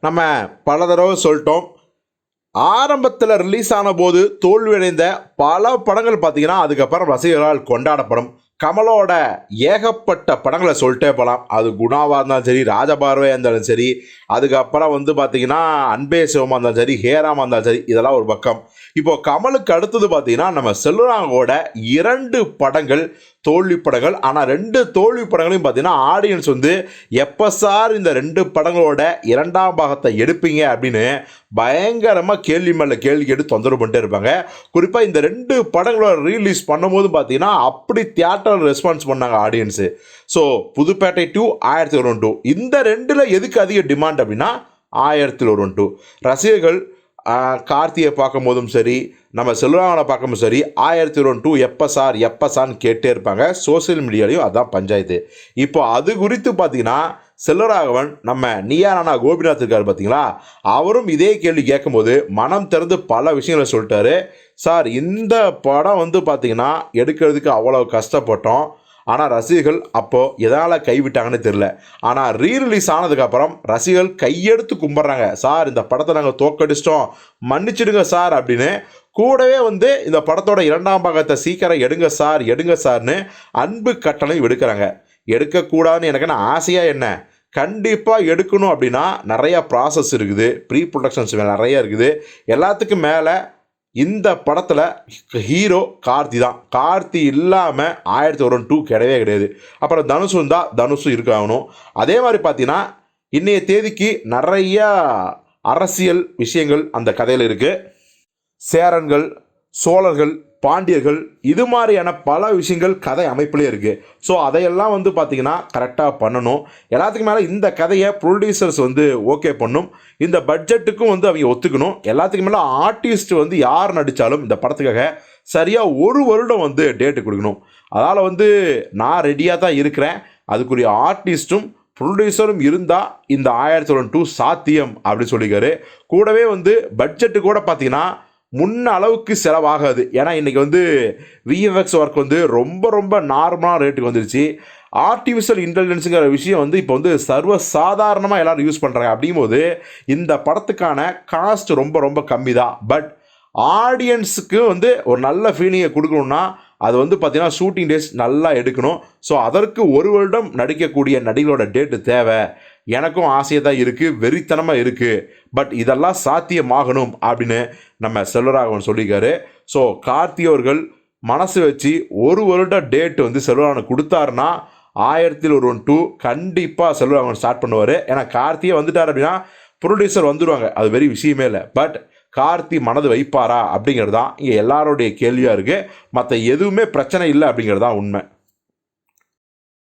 நம்ம பல தடவை சொல்லிட்டோம். ஆரம்பத்தில் ரிலீஸ் ஆன போது தோல்வியடைந்த பல படங்கள் பார்த்தீங்கன்னா அதுக்கப்புறம் ரசிகர்களால் கொண்டாடப்படும். கமலோட ஏகப்பட்ட படங்களை சொல்லிட்டே போகலாம் அது குணாவாக இருந்தாலும் சரி ராஜபார்வையாக இருந்தாலும் சரி அதுக்கப்புறம் வந்து பார்த்தீங்கன்னா அன்பே சிவமாக இருந்தாலும் சரி ஹேராமாக இருந்தாலும் சரி இதெல்லாம் ஒரு பக்கம். இப்போது கமலுக்கு அடுத்தது பார்த்தீங்கன்னா நம்ம செல்வராங்கோட இரண்டு படங்கள் தோல்வி படங்கள். ஆனால் ரெண்டு தோல்வி படங்களையும் பார்த்தீங்கன்னா ஆடியன்ஸ் வந்து எப்போ சார் இந்த ரெண்டு படங்களோட இரண்டாம் பாகத்தை எடுப்பீங்க அப்படின்னு பயங்கரமாக கேள்வி மேலே கேள்வி கேட்டு தொந்தரவு பண்ணிட்டே இருப்பாங்க. குறிப்பாக இந்த ரெண்டு படங்களோட ரீலீஸ் பண்ணும்போது பார்த்தீங்கன்னா அப்படி தியேட்டர் ரெஸ்பான்ஸ் பண்ணாங்க ஆடியன்ஸு ஸோ புதுப்பேட்டை டூ ஆயிரத்தி ஒரு டூ இந்த ரெண்டில் எதுக்கு அதிக டிமாண்ட் அப்படின்னா ஆயிரத்தில் ஒரு டூ ரசிகர்கள் கார்த்தியை பார்க்கும் பார்க்கும்போதும் சரி நம்ம செல்வராமனை பார்க்கும்போது சரி ஆயிரத்தி ஒரு டூ எப்போ சார் எப்போ சார்னு கேட்டே இருப்பாங்க. சோஷியல் மீடியாலையும் அதான் பஞ்சாயத்து. இப்போ அது குறித்து பார்த்தீங்கன்னா செல்வராகவன் நம்ம நீயா கோபிநாத் இருக்கார் பார்த்தீங்களா அவரும் இதே கேள்வி கேட்கும்போது மனம் திறந்து பல விஷயங்களை சொல்லிட்டாரு. சார் இந்த படம் வந்து பார்த்தீங்கன்னா எடுக்கிறதுக்கு அவ்வளோ கஷ்டப்பட்டோம். ஆனால் ரசிகர்கள் அப்போது எதனால் கைவிட்டாங்கன்னு தெரில ஆனால் ரீரிலீஸ் ஆனதுக்கப்புறம் ரசிகர்கள் கையெடுத்து கும்பிட்றாங்க. சார் இந்த படத்தை நாங்கள் தோக்கடிச்சிட்டோம். மன்னிச்சிடுங்க சார் அப்படின்னு. கூடவே வந்து இந்த படத்தோட இரண்டாம் பாகத்தை சீக்கிரம் எடுங்க சார் எடுங்க சார்னு அன்பு கட்டளை விடுக்கிறாங்க. எடுக்கக்கூடாதுன்னு எனக்கு என்ன ஆசையாக என்ன? கண்டிப்பாக எடுக்கணும் அப்படின்னா நிறையா ப்ராசஸ் இருக்குது. ப்ரீ ப்ரொடக்ஷன்ஸ் நிறையா இருக்குது. எல்லாத்துக்கும் மேலே இந்த படத்தில் ஹீரோ கார்த்தி தான். கார்த்தி இல்லாமல் ஆயிரத்தி ஒரு டூ கிடையவே கிடையாது. அப்புறம் தனுஷும் இருந்தால் தனுஷும் இருக்காகணும் அதே மாதிரி பார்த்தீங்கன்னா இன்றைய தேதிக்கு நிறையா அரசியல் விஷயங்கள் அந்த கதையில் இருக்குது சேரன்கள் சோழர்கள் பாண்டியர்கள் இது மாதிரியான பல விஷயங்கள் கதை அமைப்பிலே இருக்குது ஸோ அதையெல்லாம் வந்து பார்த்திங்கன்னா கரெக்டாக பண்ணணும். எல்லாத்துக்கும் மேலே இந்த கதையை ப்ரொடியூசர்ஸ் வந்து ஓகே பண்ணும். இந்த பட்ஜெட்டுக்கும் வந்து அவங்க ஒத்துக்கணும். எல்லாத்துக்கும் மேலே ஆர்டிஸ்ட் வந்து யார் நடித்தாலும் இந்த படத்துக்காக சரியாக ஒரு வருடம் வந்து டேட்டு கொடுக்கணும். அதனால் வந்து நான் ரெடியாக தான் இருக்கிறேன். அதுக்குரிய ஆர்டிஸ்ட்டும் ப்ரொடியூசரும் இருந்தால் இந்த ஆயிரத்தி தொள்ளாயிரம் டூ சாத்தியம் அப்படின்னு சொல்லியிருக்காரு. கூடவே வந்து பட்ஜெட்டு கூட பார்த்தீங்கன்னா முன்ன அளவுக்கு செலவாகாது. ஏன்னா இன்றைக்கி வந்து விஎஃப்எக்ஸ் ஒர்க் வந்து ரொம்ப ரொம்ப நார்மலான ரேட்டுக்கு வந்துருச்சு. ஆர்டிஃபிஷியல் இன்டெலிஜென்ஸுங்கிற விஷயம் வந்து இப்போ வந்து சர்வ சாதாரணமாக எல்லோரும் யூஸ் பண்ணுறாங்க அப்படிங்கும்போது இந்த படத்துக்கான காஸ்ட் ரொம்ப ரொம்ப கம்மி தான் பட் ஆடியன்ஸுக்கு வந்து ஒரு நல்ல ஃபீலிங்கை கொடுக்கணுன்னா அது வந்து பார்த்திங்கன்னா ஷூட்டிங் டேஸ் நல்லா எடுக்கணும். ஸோ அதற்கு ஒரு வருடம் நடிக்கக்கூடிய நடிகளோட டேட்டு தேவை. எனக்கும் ஆசையாக தான் இருக்குது வெறித்தனமாக இருக்குது பட் இதெல்லாம் சாத்தியமாகணும் அப்படின்னு நம்ம செல்வராகவன் சொல்லியிருக்காரு. ஸோ கார்த்தி அவர்கள் மனசு வச்சு ஒரு வருட டேட் வந்து செல்வராகவன் கொடுத்தாருன்னா ஆயிரத்தில் ஒரு ஒன் டூ கண்டிப்பாக செல்வராகவன் ஸ்டார்ட் பண்ணுவார். ஏன்னா கார்த்தியே வந்துட்டார் அப்படின்னா ப்ரொடியூசர் வந்துடுவாங்க அது வெரி விஷயமே இல்லை. பட் கார்த்தி மனது வைப்பாரா அப்படிங்கிறது தான் இங்கே எல்லாருடைய கேள்வியாக இருக்குது மற்ற எதுவுமே பிரச்சனை இல்லை அப்படிங்கிறது தான் உண்மை.